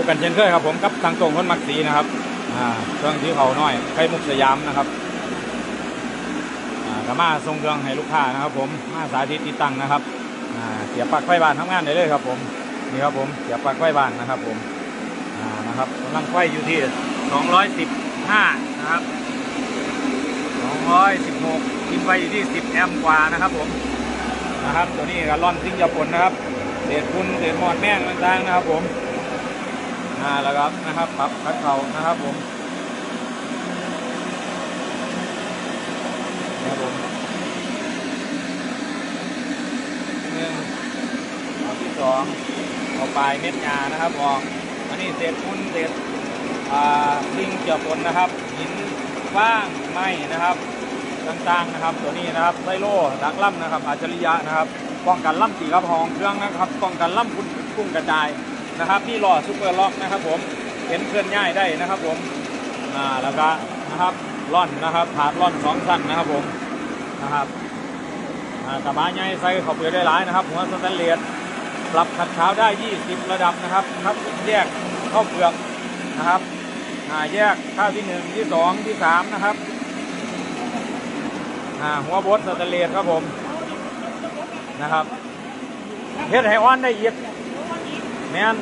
บกันเช่นเคยครับผมกับทางตรงคนมักสีนะครับอ่าเครื่องที่เขาน้อยไข่มุกสยามนะครับอ่าก็มาส่งเครื่องให้ลูกค้านะครับ ผมมาสาธิตติดตั้งนะครับอ่าเสียบปลั๊กไฟบ้านทำงานได้เลยครับ ผมนี่ครับผมเสียบปลั๊กไฟบ้านนะครับ ผมอ่านะครับกำลังไฟอยู่ที่ 215 นะครับ 216กินไฟอยู่ที่ 10 แอมป์กว่านะครับผมนะครับตัวนี้ก็ร่อนซิงยาปนนะครับเศษฝุ่นเศษหมอดแม่งต่างๆนะครับผมาแล้วครับนะครับปรับคัดเข่านะครับผมนะครับผมหนึ่งเอาที่สองเอาปลายเม็ดงานะครับออกอันนี้เศษฝุ่นเศษอ่าซิงค์ยาปนนะครับหินฟางไม้นะครับต่างๆนะครับ ตัวนี้นะครับไซโลดักล่ำนะครับอัจริยะนะครับป้องกันล่ำตีครับหองเครื่องนะครับป้องกันล่ำพุ่นพุ่งกระจาย นะครับนี่หล่อซุปเปอร์ล็อกนะครับผมเห็นเคลื่อนย้ายได้นะครับผมอ่าแล้วก็นะครับล่อนนะครับถาดล่อนสองชั้นนะครับผมนะครับอ่ากระบะใหญ่ใส่เข้าเปลือกได้หลายนะครับหัวสแตนเลสปรับขัดขาวได้ 20 ระดับนะครับครับแยกเข้าเปลือกนะครับอ่าแยกข้าวที่หนึ่งที่สองที่สามนะครับอ่าหัวบดสแตนเลสครับผมนะครับเฮ็ดให้อ่อนได้อีกแม่น